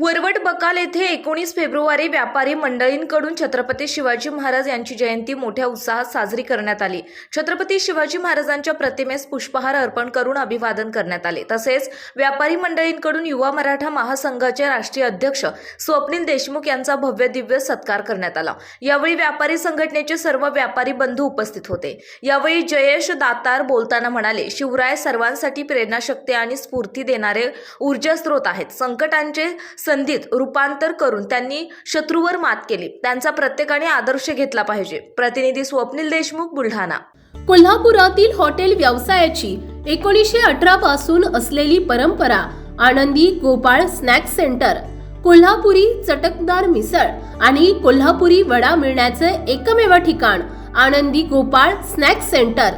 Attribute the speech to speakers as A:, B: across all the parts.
A: वरवट बकाल येथे एकोणीस फेब्रुवारी व्यापारी मंडळींकडून छत्रपती शिवाजी महाराज यांची जयंती मोठ्या उत्साहात साजरी करण्यात आली. छत्रपती शिवाजी महाराजांच्या प्रतिमेस पुष्पहार अर्पण करून अभिवादन करण्यात आले. तसेच व्यापारी मंडळींकडून युवा मराठा महासंघाचे राष्ट्रीय अध्यक्ष स्वप्नील देशमुख यांचा भव्य दिव्य सत्कार करण्यात आला. यावेळी व्यापारी संघटनेचे सर्व व्यापारी बंधू उपस्थित होते. यावेळी जयेश दातार बोलताना म्हणाले शिवराय सर्वांसाठी प्रेरणाशक्ती आणि स्फूर्ती देणारे ऊर्जास्रोत आहेत. संकटांचे संधीत रूपांतर करून त्यांनी शत्रूवर मात केली. त्यांचा प्रत्येकाने आदर्श घेतला पाहिजे. प्रतिनिधी स्वप्नील देशमुख बुलढाणा.
B: कोल्हापुरातील हॉटेल व्यवसायाची एकोणीसशे अठरा पासून असलेली परंपरा आनंदी गोपाळ स्नॅक सेंटर कोल्हापुरी चटकदार मिसळ आणि कोल्हापुरी वडा मिळण्याचे एकमेव ठिकाण आनंदी गोपाळ स्नॅक सेंटर.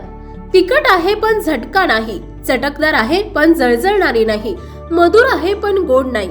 B: तिखट आहे पण झटका नाही चटकदार आहे पण जळजळणारी नाही मधुर आहे पण गोड नाही.